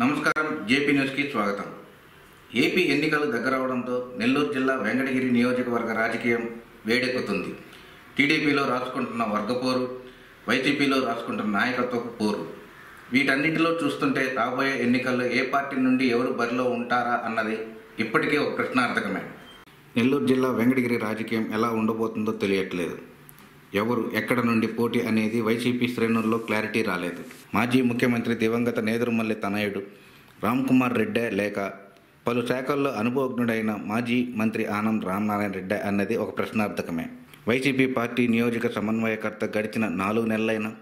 నమస్కారం జేపీ న్యూస్కి స్వాగతం. ఏపీ ఎన్నికలు దగ్గర అవడంతో నెల్లూరు జిల్లా వెంకటగిరి నియోజకవర్గ రాజకీయం వేడెక్కుతుంది. టీడీపీలో రాసుకుంటున్న వర్గపోరు వైసీపీలో రాసుకుంటున్న నాయకత్వపు పోరు. వీటన్నిటిలో చూస్తుంటే రాబోయే ఎన్నికల్లో ఏ పార్టీ నుండి ఎవరు బరిలో ఉంటారా అన్నది ఇప్పటికే ఒక ప్రశ్నార్థకమే. నెల్లూరు జిల్లా వెంకటగిరి రాజకీయం ఎలా ఉండబోతుందో తెలియట్లేదు. ఎవరు ఎక్కడ నుండి పోటీ అనేది వైసీపీ శ్రేణుల్లో క్లారిటీ రాలేదు. మాజీ ముఖ్యమంత్రి దివంగత నేదురుమల్లి తనయుడు రామ్ కుమార్ రెడ్డే లేక పలు శాఖల్లో అనుభవజ్ఞుడైన మాజీ మంత్రి ఆనంద్ రామనారాయణ రెడ్డి అన్నది ఒక ప్రశ్నార్థకమే. వైసీపీ పార్టీ నియోజక సమన్వయకర్త గడిచిన నాలుగు నెలలైన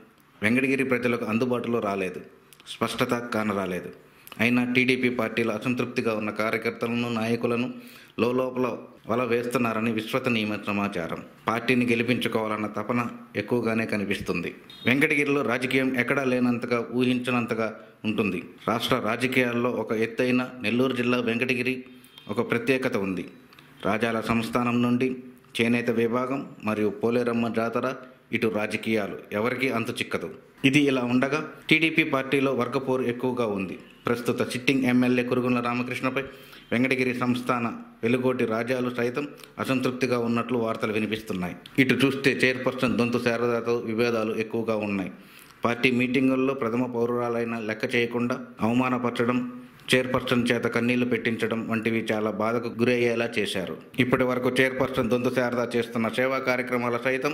వెంకటగిరి ప్రజలకు అందుబాటులో రాలేదు. స్పష్టత కానరాలేదు. అయినా టీడీపీ పార్టీలో అసంతృప్తిగా ఉన్న కార్యకర్తలను నాయకులను లోపల వల వేస్తున్నారని విశ్వసనీయమైన సమాచారం. పార్టీని గెలిపించుకోవాలన్న తపన ఎక్కువగానే కనిపిస్తుంది. వెంకటగిరిలో రాజకీయం ఎక్కడా లేనంతగా ఊహించినంతగా ఉంటుంది. రాష్ట్ర రాజకీయాల్లో ఒక ఎత్తైన నెల్లూరు జిల్లా వెంకటగిరి ఒక ప్రత్యేకత ఉంది. రాజాల సంస్థానం నుండి చేనేత విభాగం మరియు పోలేరమ్మ జాతర ఇటు రాజకీయాలు ఎవరికీ అంతు చిక్కదు. ఇది ఇలా ఉండగా టీడీపీ పార్టీలో వర్గపోరు ఎక్కువగా ఉంది. ప్రస్తుత సిట్టింగ్ ఎమ్మెల్యే కురుగుల రామకృష్ణపై వెంకటగిరి సంస్థాన వెలుగోటి రాజాలు సైతం అసంతృప్తిగా ఉన్నట్లు వార్తలు వినిపిస్తున్నాయి. ఇటు చూస్తే చైర్పర్సన్ దొంతు శారదాతో విభేదాలు ఎక్కువగా ఉన్నాయి. పార్టీ మీటింగుల్లో ప్రథమ పౌరురాలైన లెక్క చేయకుండా అవమానపరచడం చైర్పర్సన్ చేత కన్నీళ్ళు పెట్టించడం వంటివి చాలా బాధకు గురయ్యేలా చేశారు. ఇప్పటి వరకు చైర్పర్సన్ దొంతు శారదా చేస్తున్న సేవా కార్యక్రమాల సైతం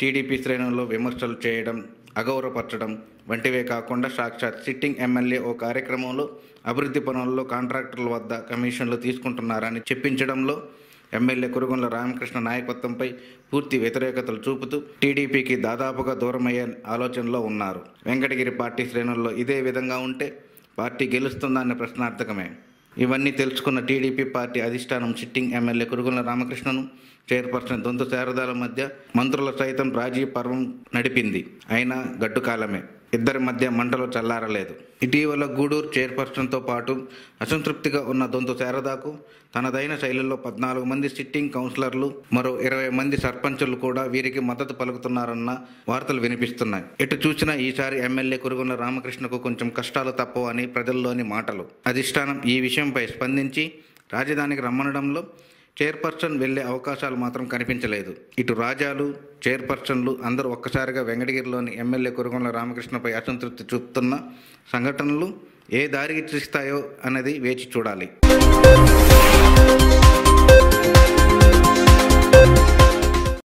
టీడీపీ శ్రేణుల్లో విమర్శలు చేయడం అగౌరవపరచడం వంటివే కాకుండా సాక్షాత్ సిట్టింగ్ ఎమ్మెల్యే ఓ కార్యక్రమంలో అభివృద్ధి పనుల్లో కాంట్రాక్టర్ల వద్ద కమిషన్లు తీసుకుంటున్నారని చెప్పించడంలో ఎమ్మెల్యే కురుగుండ్ల రామకృష్ణ నాయకత్వంపై పూర్తి వ్యతిరేకతలు చూపుతూ టీడీపీకి దాదాపుగా దూరమయ్యే ఆలోచనలో ఉన్నారు. వెంకటగిరి పార్టీ శ్రేణుల్లో ఇదే విధంగా ఉంటే పార్టీ గెలుస్తుందన్న ప్రశ్నార్థకమే. ఇవన్నీ తెలుసుకున్న టీడీపీ పార్టీ అధిష్టానం సిట్టింగ్ ఎమ్మెల్యే కురుగుల రామకృష్ణను చైర్పర్సన్ దొంతు శారదాల మధ్య మంత్రుల సైతం రాజీ పర్వం నడిపింది. అయినా గడ్డు కాలమే ఇద్దరి మధ్య మంటలు చల్లారలేదు. ఇటీవల గూడూరు చైర్పర్సన్తో పాటు అసంతృప్తిగా ఉన్న దొంతు శారదాకు తనదైన శైలిలో పద్నాలుగు మంది సిట్టింగ్ కౌన్సిలర్లు మరో ఇరవై మంది సర్పంచులు కూడా వీరికి మద్దతు పలుకుతున్నారన్న వార్తలు వినిపిస్తున్నాయి. ఎటు చూసినా ఈసారి ఎమ్మెల్యే కురుగుల రామకృష్ణకు కొంచెం కష్టాలు తప్పవు అని ప్రజల్లోని మాటలు. అధిష్టానం ఈ విషయంపై స్పందించి రాజధానికి రమ్మనడంలో చైర్పర్సన్ వెళ్ళే అవకాశాలు మాత్రం కనిపించలేదు. ఇటు రాజాలు చైర్పర్సన్లు అందరూ ఒక్కసారిగా వెంకటగిరిలోని ఎమ్మెల్యే కురుగొండ రామకృష్ణపై అసంతృప్తి చూపుతున్న సంఘటనలు ఏ దారికి తీస్తాయో అన్నది వేచి చూడాలి.